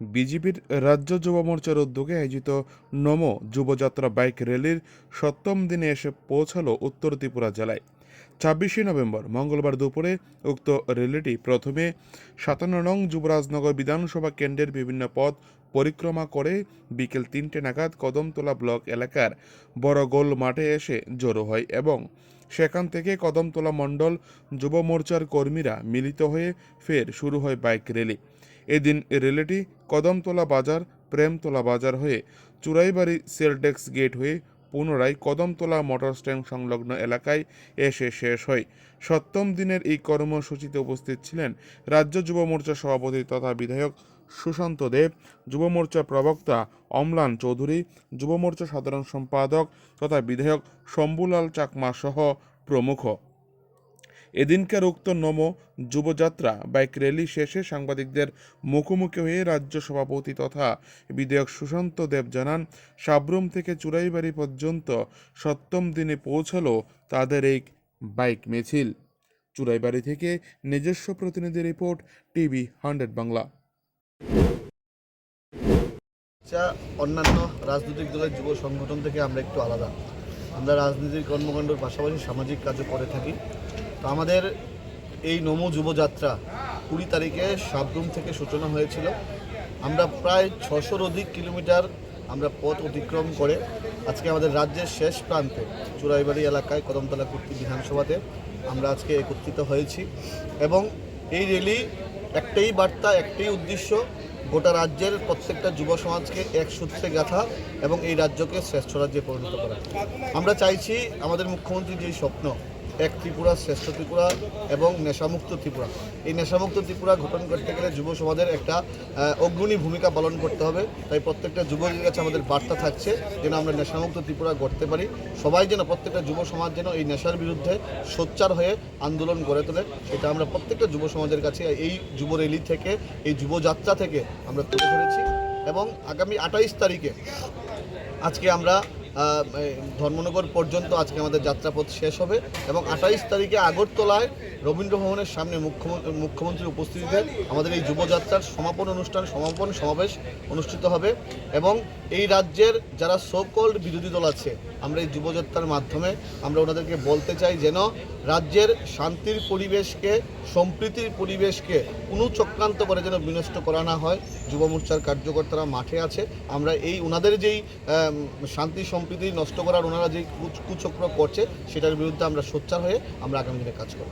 বিজেপির রাজ্য যুব মোর্চার উদ্যোগে আয়োজিত নমো যুবযাত্রা বাইক র্যালির সপ্তম দিনে এসে পৌঁছালো উত্তর ত্রিপুরা জেলায়। ছাব্বিশে নভেম্বর, মঙ্গলবার দুপুরে উক্ত র্যালিটি প্রথমে সাতান্ন নং যুবরাজনগর বিধানসভা কেন্দ্রের বিভিন্ন পথ পরিক্রমা করে বিকেল তিনটে নাগাদ কদমতলা ব্লক এলাকার বড় গোল মাঠে এসে জড়ো হয় এবং সেখান থেকে কদমতলা মণ্ডল যুব মোর্চার কর্মীরা মিলিত হয়ে ফের শুরু হয় বাইক র্যালি। এদিন র্যালিটি কদমতলা বাজার, প্রেমতলা বাজার হয়ে চুরাইবাড়ি সেলডেক্স গেট হয়ে পুনরায় কদমতলা মোটর স্ট্যান্ড সংলগ্ন এলাকায় এসে শেষ হয়। সপ্তম দিনের এই কর্মসূচিতে উপস্থিত ছিলেন রাজ্য যুব মোর্চা সভাপতি তথা বিধায়ক সুশান্ত দেব, যুব মোর্চা প্রবক্তা অম্লান চৌধুরী, যুব মোর্চা সাধারণ সম্পাদক তথা বিধায়ক শম্ভুলাল চাকমা সহ প্রমুখ। এদিনকার উক্ত নমো যুবযাত্রা বাইক র্যালি শেষে সাংবাদিকদের মুখোমুখি হয়ে রাজ্য সভাপতি তথা বিধায়ক সুশান্ত দেব জানান, সাবরুম থেকে চুরাইবাড়ি পর্যন্ত সপ্তম দিনে পৌঁছালো তাদের এই বাইক মিছিল। চুরাইবাড়ি থেকে নিজস্ব প্রতিনিধি রিপোর্ট, টিভি হান্ড্রেড বাংলা। যা অন্যান্য রাজনৈতিক দলের যুব সংগঠন থেকে আমরা একটু আলাদা। আমরা রাজনীতির কর্মকাণ্ডের পাশাপাশি সামাজিক কাজও করে থাকি। তো আমাদের এই নমো যুবযাত্রা কুড়ি তারিখে সাবরুম থেকে সূচনা হয়েছিল। আমরা প্রায় ছশোর অধিক কিলোমিটার আমরা পথ অতিক্রম করে আজকে আমাদের রাজ্যের শেষ প্রান্তে, চুরাইবাড়ি এলাকায়, কদমতলা কুর্তি বিধানসভাতে আমরা আজকে একত্রিত হয়েছি এবং এই র্যালি একটাই বার্তা, একটাই উদ্দেশ্য, গোটা রাজ্যের প্রত্যেকটা যুব সমাজকে এক সূত্রে গাঁথা এবং এই রাজ্যকে শ্রেষ্ঠ রাজ্যে পরিণত করা। আমরা চাইছি আমাদের মুখ্যমন্ত্রীর যে স্বপ্ন এক ত্রিপুরা, শ্রেষ্ঠ ত্রিপুরা এবং নেশামুক্ত ত্রিপুরা। এই নেশামুক্ত ত্রিপুরা গঠন করতে গেলে যুব সমাজের একটা অগ্রণী ভূমিকা পালন করতে হবে। তাই প্রত্যেকটা যুবকের কাছে আমাদের বার্তা থাকছে যেন আমরা নেশামুক্ত ত্রিপুরা গড়তে পারি। সবাই যেন প্রত্যেকটা যুব সমাজ যেন এই নেশার বিরুদ্ধে সোচ্চার হয়ে আন্দোলন গড়ে তোলে, সেটা আমরা প্রত্যেকটা যুব সমাজের কাছে এই যুব র্যালি থেকে, এই যুবযাত্রা থেকে আমরা তুলে ধরেছি। এবং আগামী আঠাইশ তারিখে আজকে আমরা ধর্মনগর পর্যন্ত আজকে আমাদের যাত্রাপথ শেষ হবে এবং আঠাইশ তারিখে আগরতলায় রবীন্দ্র ভবনের সামনে মুখ্যমন্ত্রী মুখ্যমন্ত্রীর উপস্থিতিতে আমাদের এই যুবযাত্রার সমাপন অনুষ্ঠান, সমাপন সমাবেশ অনুষ্ঠিত হবে এবং এই রাজ্যের যারা সোকল্ড বিরোধী দল আছে, আমরা এই যুবযাত্রার মাধ্যমে আমরা ওনাদেরকে বলতে চাই যেন রাজ্যের শান্তির পরিবেশকে, সম্প্রীতির পরিবেশকে কোনো চক্রান্ত করে যেন বিনষ্ট করা না হয়। যুব মোর্চার কার্যকর্তারা মাঠে আছে। আমরা এই, ওনাদের যেই শান্তি সম্প্রীতি নষ্ট করার ওনারা যে কুচ- কুচক্র করছে, সেটার বিরুদ্ধে আমরা সোচ্চার হয়ে আমরা আগামী দিনে কাজ করব।